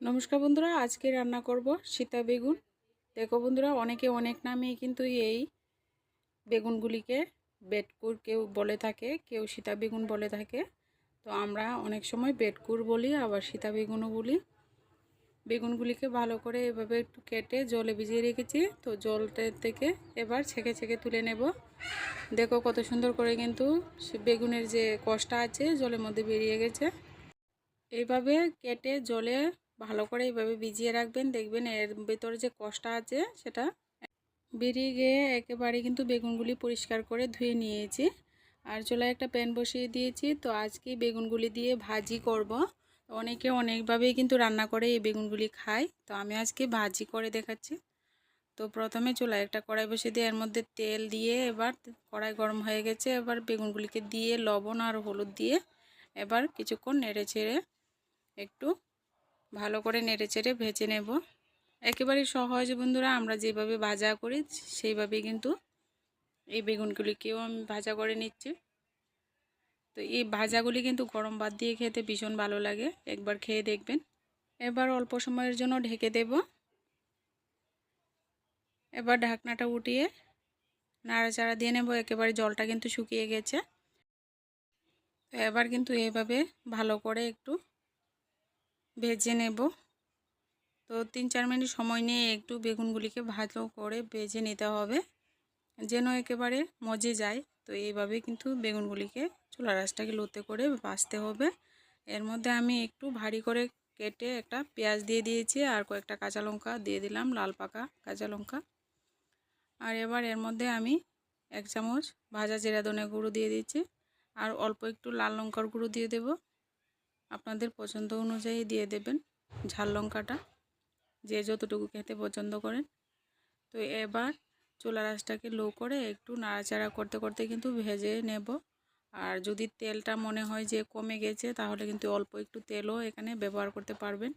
নমস্কার বন্ধুরা, আজকে রান্না করব সীতা বেগুন। দেখো বন্ধুরা, অনেকে অনেক নামেই কিন্তু এই বেগুনগুলিকে বেটকুর কেউ বলে থাকে, কেউ সীতা বেগুন বলে থাকে। তো আমরা অনেক সময় বেটকুর বলি, আবার সীতা বেগুনও বলি। বেগুনগুলিকে ভালো করে এভাবে একটু কেটে জলে ভিজিয়ে রেখেছি, তো জলটা থেকে এবার ছেঁকে ছেঁকে তুলে নেব। দেখো কত সুন্দর করে কিন্তু বেগুনের যে কষটা আছে, জলের মধ্যে বেরিয়ে গেছে। এইভাবে কেটে জলে ভালো করে এইভাবে ভিজিয়ে রাখবেন। দেখবেন এর ভেতরে যে কষটা আছে সেটা বেরিয়ে গিয়ে একেবারে কিন্তু বেগুনগুলি পরিষ্কার করে ধুয়ে নিয়েছি। আর চুলায় একটা প্যান বসিয়ে দিয়েছি। তো আজকে বেগুনগুলি দিয়ে ভাজি করব। অনেকে অনেকভাবেই কিন্তু রান্না করে এই বেগুনগুলি খায়। তো আমি আজকে ভাজি করে দেখাচ্ছি। তো প্রথমে চুলায় একটা কড়াই বসিয়ে দিয়ে এর মধ্যে তেল দিয়ে এবার কড়াই গরম হয়ে গেছে। এবার বেগুনগুলিকে দিয়ে লবণ আর হলুদ দিয়ে এবার কিছুক্ষণ নেড়ে ছেড়ে একটু ভালো করে নেড়ে চেড়ে ভেজে নেব। একেবারে সহজ বন্ধুরা, আমরা যেভাবে ভাজা করি সেইভাবেই কিন্তু এই বেগুনগুলিকেও আমি ভাজা করে নিচ্ছি। তো এই ভাজাগুলি কিন্তু গরম ভাত দিয়ে খেতে ভীষণ ভালো লাগে, একবার খেয়ে দেখবেন। এবার অল্প সময়ের জন্য ঢেকে দেব। এবার ঢাকনাটা উঠিয়ে নাড়াচাড়া দিয়ে নেব, একেবারে জলটা কিন্তু শুকিয়ে গেছে। তো এবার কিন্তু এভাবে ভালো করে একটু ভেজে নেব। তো তিন চার মিনিট সময় নিয়ে একটু বেগুনগুলিকে ভালো করে ভেজে নিতে হবে, যেন একেবারে মজে যায়। তো এইভাবে কিন্তু বেগুনগুলিকে চুলা রাসটাকে লোতে করে বাছতে হবে। এর মধ্যে আমি একটু ভারী করে কেটে একটা পেঁয়াজ দিয়ে দিয়েছি আর কয়েকটা কাঁচা লঙ্কা দিয়ে দিলাম, লাল পাকা কাঁচা লঙ্কা। আর এবার এর মধ্যে আমি এক চামচ ভাজা জিরা ধনে গুঁড়ো দিয়ে দিচ্ছি আর অল্প একটু লাল লঙ্কার গুঁড়ো দিয়ে দেবো। আপনাদের পছন্দ অনুযায়ী দিয়ে দেবেন ঝাল লঙ্কাটা, যে যতটুকু খেতে পছন্দ করেন। তো এবার চুলা রাসটাকে লো করে একটু নাড়াচাড়া করতে করতে কিন্তু ভেজে নেব। আর যদি তেলটা মনে হয় যে কমে গেছে, তাহলে কিন্তু অল্প একটু তেলও এখানে ব্যবহার করতে পারবেন।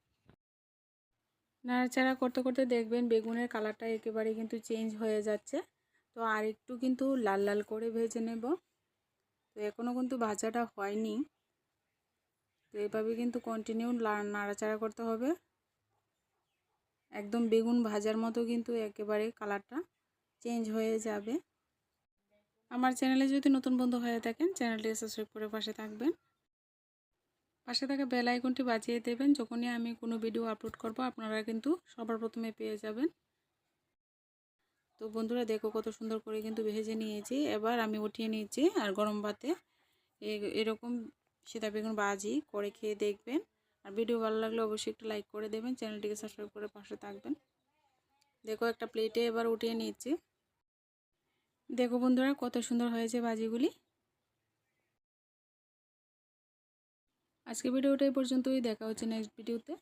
নাড়াচাড়া করতে করতে দেখবেন বেগুনের কালারটা একেবারে কিন্তু চেঞ্জ হয়ে যাচ্ছে। তো আর একটু কিন্তু লাল লাল করে ভেজে নেব। তো এখনও কিন্তু ভাজাটা হয়নি। তো এইভাবে কিন্তু কন্টিনিউ নাড়াচাড়া করতে হবে। একদম বেগুন ভাজার মতো কিন্তু একেবারে কালারটা চেঞ্জ হয়ে যাবে। আমার চ্যানেলে যদি নতুন বন্ধু হয়ে থাকেন চ্যানেলটি সাবস্ক্রাইব করে পাশে থাকবেন। পাশে থাকা বেল আইকনটি বাজিয়ে দেবেন। যখনই আমি কোনো ভিডিও আপলোড করব, আপনারা কিন্তু সবার প্রথমে পেয়ে যাবেন। তো বন্ধুরা, দেখো কত সুন্দর করে কিন্তু ভেজে নিয়েছি। এবার আমি উঠিয়ে নিয়েছি আর গরম ভাতে। এরকম সীতা বেগুন বাজি করে খেয়ে দেখবেন। আর ভিডিও ভালো লাগলে অবশ্যই একটু লাইক করে দেবেন, চ্যানেলটিকে সাবস্ক্রাইব করে পাশে থাকবেন। দেখো একটা প্লেটে এবার উঠিয়ে নিচ্ছি দেখো বন্ধুরা কত সুন্দর হয়েছে বাজিগুলি। আজকে ভিডিওটা এই পর্যন্তই, দেখা হচ্ছে নেক্সট ভিডিওতে